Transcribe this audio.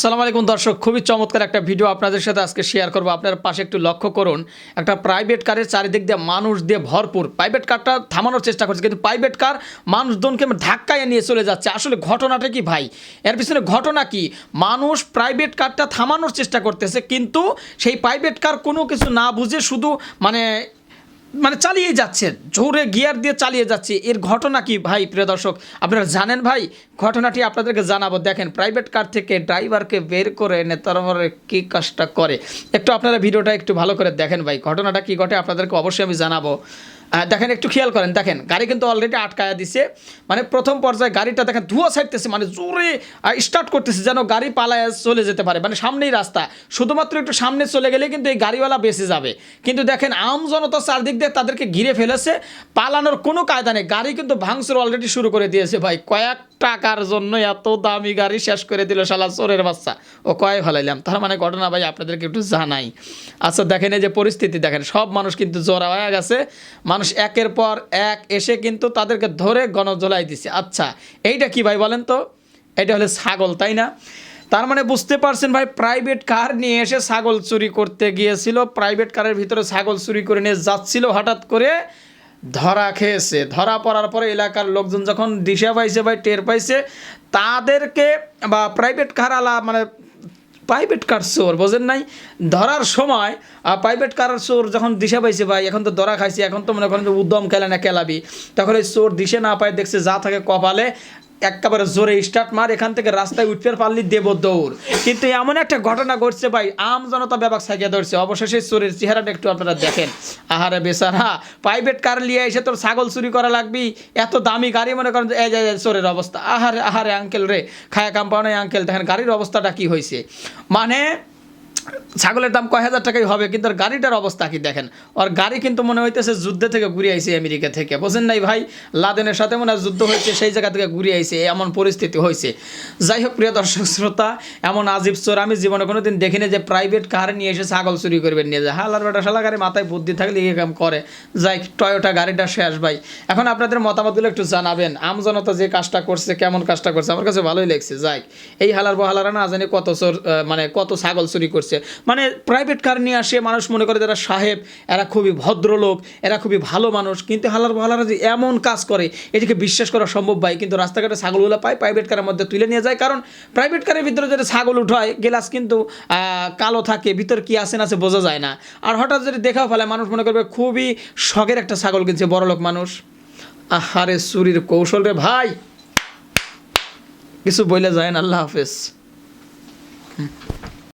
আসসালামু আলাইকুম দর্শক, খুবই চমৎকার একটা ভিডিও আপনাদের সাথে আজকে শেয়ার করব। আপনার পাশে একটু লক্ষ্য করুন, একটা প্রাইভেট কারের চারিদিক দিয়ে মানুষ দিয়ে ভরপুর। প্রাইভেট কারটা থামানোর চেষ্টা করছে, কিন্তু প্রাইভেট কার মানুষজনকে ধাক্কায় নিয়ে চলে যাচ্ছে। আসলে ঘটনাটা কি ভাই? এর পিছনে ঘটনা কি? মানুষ প্রাইভেট কারটা থামানোর চেষ্টা করতেছে, কিন্তু সেই প্রাইভেট কার কোনো কিছু না বুঝে শুধু মানে মানে চালিয়ে যাচ্ছে, জোরে গিয়ার দিয়ে চালিয়ে যাচ্ছে। এর ঘটনা কি ভাই, প্রিয় দর্শক? আপনারা জানেন ভাই, ঘটনাটি আপনাদেরকে জানাব। দেখেন প্রাইভেট কার থেকে ড্রাইভারকে বের করে এনে তারপরে কী কাজটা করে? একটু আপনারা ভিডিওটা একটু ভালো করে দেখেন ভাই, ঘটনাটা কি ঘটে আপনাদেরকে অবশ্যই আমি জানাব। দেখেন, একটু খেয়াল করেন, দেখেন, গাড়ি কিন্তু অলরেডি আটকায়া দিছে। মানে প্রথম পর্যায়ে গাড়িটা দেখেন ধুয়ো ছাড়তেছে মানে জোরে স্টার্ট করতেছে যেন গাড়ি পালায় চলে যেতে পারে মানে সামনেই রাস্তা। শুধুমাত্র একটু সামনে চলে গেলে কিন্তু এই গাড়িওয়ালা বেঁচে যাবে। কিন্তু দেখেন, আম জনতা চারদিক দিয়ে তাদেরকে ঘিরে ফেলেছে। পালানোর কোনো কায়দা নেই। গাড়ি কিন্তু ভাঙচুর অলরেডি শুরু করে দিয়েছে, ভাই। কয়েক টাকার জন্য এত দামি গাড়ি শেষ করে দিল শালা চোরের বাচ্চা। ও কয়ে ফেলাইলাম? তার মানে ঘটনা ভাই আপনাদেরকে একটু জানাই। আচ্ছা দেখেন এই যে পরিস্থিতি দেখেন, সব মানুষ কিন্তু জোড়া হয়ে গেছে। মানুষ একের পর এক এসে কিন্তু তাদেরকে ধরে গণজলাই দিছে। আচ্ছা এইটা কি ভাই বলেন তো? এটা হলে ছাগল, তাই না? তার মানে বুঝতে পারছেন ভাই প্রাইভেট কার নিয়ে এসে ছাগল চুরি করতে গিয়েছিল। প্রাইভেট কারের ভিতরে ছাগল চুরি করে নিয়ে যাচ্ছিল হঠাৎ করে। ধরা খেয়েছে। ধরা পড়ার পরে এলাকার লোকজন যখন দিশা পাইছে ভাই টের পাইছে, তাদেরকে বা প্রাইভেট কারালা মানে প্রাইভেট কার চোর, বোঝেন নাই? ধরার সময় প্রাইভেট কার চোর যখন দিশা পাইছে, ভাই, এখন তো ধরা খাইছে, এখন তো মনে করেন যে উদ্যম খেলে না খেলাবি। তখন এই চোর দিশে না পায়, দেখছে যা থাকে কপালে একেবারে জোরে স্টার্ট মার, এখান থেকে রাস্তায় উঠতে পারলি দেব দৌড় কিন্তু এমন একটা ঘটনা ঘটছে ভাই, আম জনতা ব্যাপক সাইকিয়া ধরছে। অবশেষে চোরের চেহারাটা একটু আপনারা দেখেন। আহারে বেচারা প্রাইভেট কার নিয়ে এসে তোর ছাগল চুরি করা লাগবি? এত দামি গাড়ি মনে করেন এ এই যে চোরের অবস্থা। আহারে আহারে আঙ্কেল রে, খায়া কাম্পাউন্ড আঙ্কেল। দেখেন গাড়ির অবস্থাটা কি হয়েছে মানে ছাগলের দাম কয় হাজার টাকাই হবে, কিন্তু গাড়িটার অবস্থা কি দেখেন? ওর গাড়ি কিন্তু মনে হইতেছে যুদ্ধে থেকে ঘুরে আইছে আমেরিকা থেকে। বোঝেন নাই ভাই? লাদেনের সাথে মনে হয় যুদ্ধ হয়েছে, সেই জায়গা থেকে ঘুরে আইছে এমন পরিস্থিতি হয়েছে যাই হোক, প্রিয় দর্শক, শ্রোতা, এমন আজীব চোর আমি জীবনে কোনো দিন দেখিনি যে প্রাইভেট কার নিয়ে এসে ছাগল চুরি করবেন নিয়ে যায়। হালার বেটা, শালা গাড়ি মাথায় বুদ্ধি থাকলে এই কাম করে। যাই টয়োটা গাড়িটা শেষ ভাই। এখন আপনাদের মতামতগুলো একটু জানাবেন। আমজনতা যে কাজটা করছে, কেমন কাজটা করছে, আমার কাছে ভালোই লাগছে। যাই এই হালার বহালারা না জানি কত চোর মানে কত ছাগল চুরি করছে। মানে প্রাইভেট কার নিয়ে আসে, মানুষ মনে করে যারা সাহেব, এরা খুবই ভদ্রলোক, এরা খুবই ভালো মানুষ, কিন্তু হালার বহালারা যে এমন কাজ করে, এটিকে বিশ্বাস করা সম্ভব ভাই। কিন্তু রাস্তাঘাটে ছাগলগুলো পায় প্রাইভেট কারের মধ্যে তুলে নিয়ে যায়। কারণ প্রাইভেট কারের ভিতরে যদি ছাগল উঠায় গ্লাস কিন্তু কালো থাকে, ভিতর কি আছে না আছে বোঝা যায় না। আর হঠাৎ যদি দেখাও ফেলে মানুষ মনে করবে খুবই শখের একটা ছাগল কিনছে বড়লোক মানুষ। আহারে চুরির কৌশল রে ভাই। কিছু বলে যায় না, আল্লাহ হাফেজ।